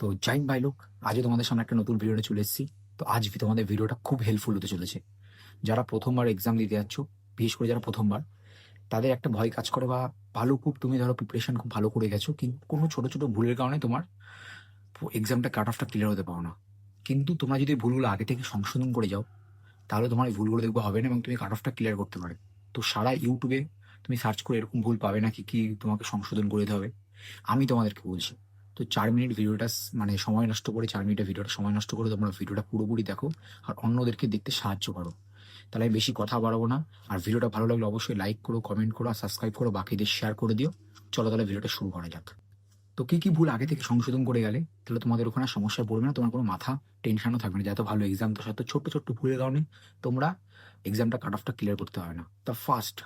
তো জাইন ভাই লোক আজও তোমাদের সামনে একটা নতুন ভিডিওটা চলে এসেছি। তো আজ তোমাদের ভিডিওটা খুব হেল্পফুল হতে চলেছে। যারা প্রথমবার এক্সাম দিতে যাচ্ছ, বিশেষ করে যারা প্রথমবার, তাদের একটা ভয় কাজ করে বা ভালো খুব তুমি ধরো প্রিপারেশন খুব ভালো করে গেছো, কিন্তু কোনো ছোট ছোট ভুলের কারণে তোমার এক্সামটা কাট অফটা ক্লিয়ার হতে পারো না। কিন্তু তোমরা যদি ভুলগুলো আগে থেকে সংশোধন করে যাও, তাহলে তোমার এই ভুলগুলো দেখব হবে না এবং তুমি কাট অফটা ক্লিয়ার করতে পারে তো সারা ইউটিউবে তুমি সার্চ করে এরকম ভুল পাবে না কি কি তোমাকে সংশোধন করে দিতে হবে, আমি তোমাদেরকে বলছি। তো চার মিনিট ভিডিওটা মানে সময় নষ্ট করে চার মিনিটের ভিডিওটা সময় নষ্ট করে তোমরা ভিডিওটা পুরোপুরি দেখো আর অন্যদেরকে দেখতে সাহায্য করো। তাহলে আমি বেশি কথা বাড়াবো না। আর ভিডিওটা ভালো লাগলে অবশ্যই লাইক করো কমেন্ট করো আর সাবস্ক্রাইব করো, বাকিদের শেয়ার করে দিও। চলো তাহলে ভিডিওটা শুরু করা যাক। তো কী কী ভুল আগে থেকে সংশোধন করে গেলে? তাহলে তোমাদের ওখানে আর সমস্যায় পড়বে না, তোমার কোনো মাথা টেনশনও থাকবে না। যত ভালো এক্সাম তো সাথে ছোট্ট ছোট্ট ভুলের কারণে তোমরা এক্সামটা কাট অফটা ক্লিয়ার করতে হবে না। তা ফার্স্ট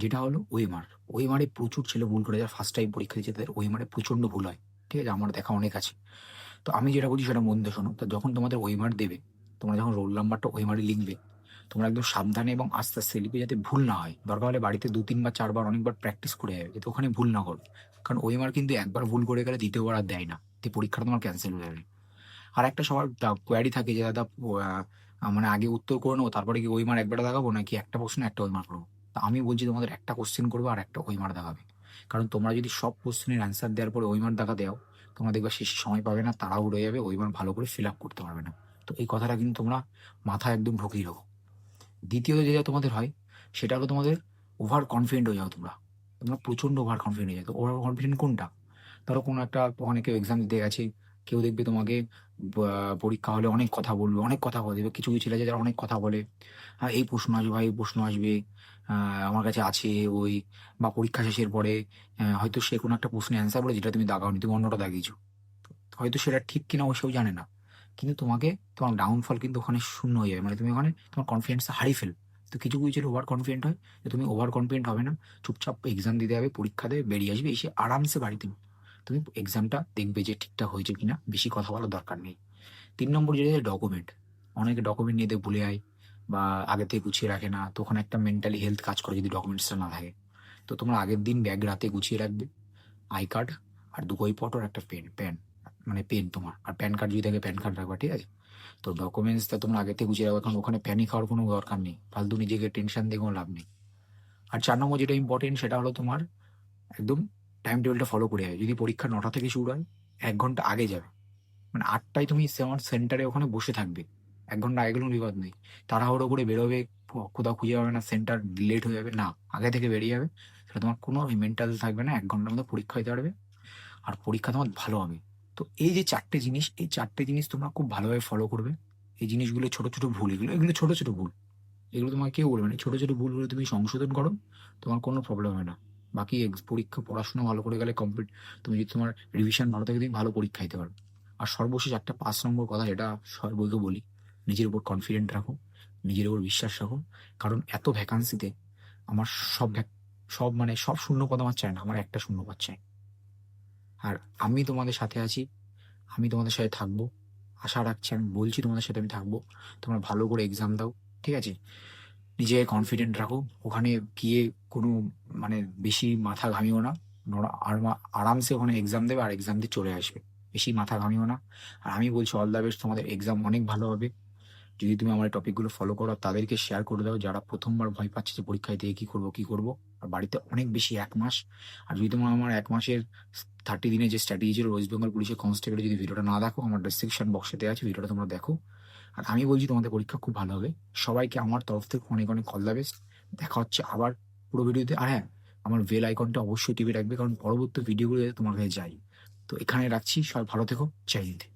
যেটা হলো ওয়েমার ওয়েমারে প্রচুর ছেলে ভুল করে যারা ফার্স্ট টাইম পরীক্ষা দিচ্ছে তাদের ওয়েমারে প্রচণ্ড ভুল হয়। ঠিক আছে আমার দেখা অনেক আছে। তো আমি যেটা বলছি সেটা মন শোনো। তো যখন তোমাদের ওয়েমার দেবে, তোমরা যখন রোল নাম্বারটা ওয়েমারে লিখবে, তোমরা একদম সাবধানে এবং আস্তে আস্তে লিখবে যাতে ভুল না হয়। দরকার হলে বাড়িতে দু, তিনবার, চারবার, অনেকবার প্র্যাকটিস করে যাবে। যাতে ওখানে ভুল না করো কারণ ওয়েমার কিন্তু একবার ভুল করে গেলে দ্বিতীয়বার আর দেয় না। তো পরীক্ষাটা তোমার ক্যান্সেল হয়ে যাবে। আর একটা সবার কোয়ারি থাকে যে, দাদা মানে আগে উত্তর করে নেব, তারপরে কি ওইমার একবার দেখাবো, নাকি একটা প্রশ্ন, একটা ওইমার করব? তা আমি বলছি তোমাদের একটা কোশ্চেন করব আর একটা ওইমার দেখাবে। কারণ তোমরা যদি সব কোশ্চেনের অ্যান্সার দেওয়ার পরে ওইমার দেখা দেও, তোমরা দেখবে শেষ সময় পাবে না, তারাও উড়ে যাবে, ওইমার ভালো করে ফিল আপ করতে পারবে না। তো এই কথাটা কিন্তু তোমরা মাথায় একদম ঢুকিয়ে রাখো। দ্বিতীয়ত যেটা তোমাদের হয়, সেটা হলো তোমাদের ওভার কনফিডেন্ট হয়ে যাও তোমরা। তোমরা প্রচণ্ড ওভার কনফিডেন্ট হয়ে যাও। ওভার কনফিডেন্ট কোনটা? ধরো কোনো একটা, ওখানে কেউ এক্সাম দিতে গেছে, কেউ দেখবে তোমাকে পরীক্ষা হলে অনেক কথা বলবে, অনেক কথা বলে কিছু কিছু ছেলে যারা অনেক কথা বলে। হ্যাঁ এই প্রশ্ন আসবে, ভাই, এই প্রশ্ন আসবে। আমার কাছে আছে, ওই বা পরীক্ষা শেষের পরে হয়তো সে কোনো একটা প্রশ্নের অ্যান্সার বলে যেটা তুমি দাগাওনি, তুমি অন্যটা দাগিয়েছো। হয়তো সেটা ঠিক কিনা ও সেও জানে না। কিন্তু তোমাকে, তোমার ডাউনফল কিন্তু ওখানে শূন্য হয়ে যাবে। মানে তুমি ওখানে, তোমার কনফিডেন্স হারিয়ে ফেল। তো কিছু কিছু ওভার কনফিডেন্ট হয়, যে তুমি ওভার কনফিডেন্ট হবে না। চুপচাপ এক্সাম দিতে হবে, পরীক্ষা দেবে, বেরিয়ে আসবে, এসে আরামসে বাড়িতে তুমি এক্সামটা দেখবে যে ঠিকঠাক হয়েছে কিনা, বেশি কথা বলার দরকার নেই। তিন নম্বর যেটা ডকুমেন্ট অনেকে ডকুমেন্ট নিয়ে ভুলে যায়। বা আগে থেকে গুছিয়ে রাখে না, তো ওখানে একটা মেন্টালি হেলথ কাজ করে যদি ডকুমেন্টসটা না থাকে। তো তোমরা আগের দিন ব্যাগ রাতে গুছিয়ে রাখবে আই কার্ড আর দু বই পট একটা পেন প্যান মানে পেন তোমার। আর প্যান কার্ড যদি থাকে প্যান কার্ড রাখবা, ঠিক আছে? তো ডকুমেন্টসটা তোমরা আগে থেকে গুছিয়ে রাখবে, কারণ ওখানে প্যানিক হওয়ার কোনো দরকার নেই। ফালতু নিজেকে টেনশন দিয়ে কোনো লাভ নেই। আর চার নম্বর যেটা ইম্পর্টেন্ট সেটা হলো তোমার একদম টাইম টেবিলটা ফলো করে যাবে যদি পরীক্ষা নটা থেকে শুরু হয়, এক ঘণ্টা আগে যাবে। মানে আটটায় তুমি আমার সেন্টারে ওখানে বসে থাকবে। এক ঘণ্টা আগে গেলেও বিপদ নেই। তাড়াহুড়ো করে বেরোবে কোথাও খুঁজে পাবে না সেন্টার লেট হয়ে যাবে, না, আগে থেকে বেরিয়ে যাবে। সেটা তোমার কোনো মেন্টাল থাকবে না, এক ঘণ্টার মধ্যে পরীক্ষা দিতে পারবে। আর পরীক্ষা তোমার ভালো হবে। তো এই যে চারটে জিনিস, এই চারটে জিনিস তোমরা খুব ভালোভাবে ফলো করবে। এই জিনিসগুলো ছোট ছোট ভুল, এগুলো এগুলো ছোট ছোট ভুল। এগুলো তোমাকে কেউ বলবে না। ছোটো ছোটো ভুলগুলো তুমি সংশোধন করো, তোমার কোনো প্রবলেম হয় না। বাকি পরীক্ষা, পড়াশোনা ভালো করে গেলে কমপ্লিট তুমি যদি তোমার রিভিশন ভালো থাকে, তুমি ভালো পরীক্ষা দিতে পারবে। আর সর্বশেষ একটা পাঁচ নম্বর কথা, যেটা সর্বকে বলি নিজের উপর কনফিডেন্ট রাখো, নিজের উপর বিশ্বাস রাখো। কারণ এত ভ্যাকান্সিতে আমার সব সব মানে সব শূন্য পদ আমার চায় না, আমার একটা শূন্য পদ চাই আর আমি তোমাদের সাথে আছি, আমি তোমাদের সাথে থাকব, আশা রাখছি, আমি বলছি তোমাদের সাথে আমি থাকব। তোমরা ভালো করে এক্সাম দাও, ঠিক আছে? নিজেকে কনফিডেন্ট রাখো, ওখানে গিয়ে কোনো মানে বেশি মাথা ঘামিও না আরামসে ওখানে এক্সাম দেবে, আর এক্সাম দিয়ে চলে আসবে। বেশি মাথা ঘামিও না। আর আমি বলছি অল দ্য বেস্ট তোমাদের এক্সাম অনেক ভালো হবে। যদি তুমি আমার টপিকগুলো ফলো করো, তাদেরকে শেয়ার করে দাও। যারা প্রথমবার ভয় পাচ্ছে যে পরীক্ষায় দিয়ে কী করব কী করব। আর বাড়িতে অনেক বেশি এক মাস। আর যদি তোমার আমার এক মাসের থার্টি দিনের যে স্ট্র্যাটেজি ছিল ওয়েস্ট বেঙ্গল পুলিশের কনস্টেবল যদি ভিডিওটা না দেখো, আমার ডিসক্রিপশন বক্সে দেওয়া আছে ভিডিওটা তোমরা দেখো। আর আমি বলছি তোমাদের পরীক্ষা খুব ভালো হবে। সবাইকে আমার তরফ থেকে অনেক অনেক কল বেস্ট দেখা হচ্ছে আবার পুরো ভিডিওতে। আর হ্যাঁ আমার বেল আইকনটা অবশ্যই টিভি রাখবে, কারণ পরবর্তী ভিডিওগুলো তোমার কাছে যাই। তো এখানে রাখছি। সবাই ভালো থেকো। হিন্দ।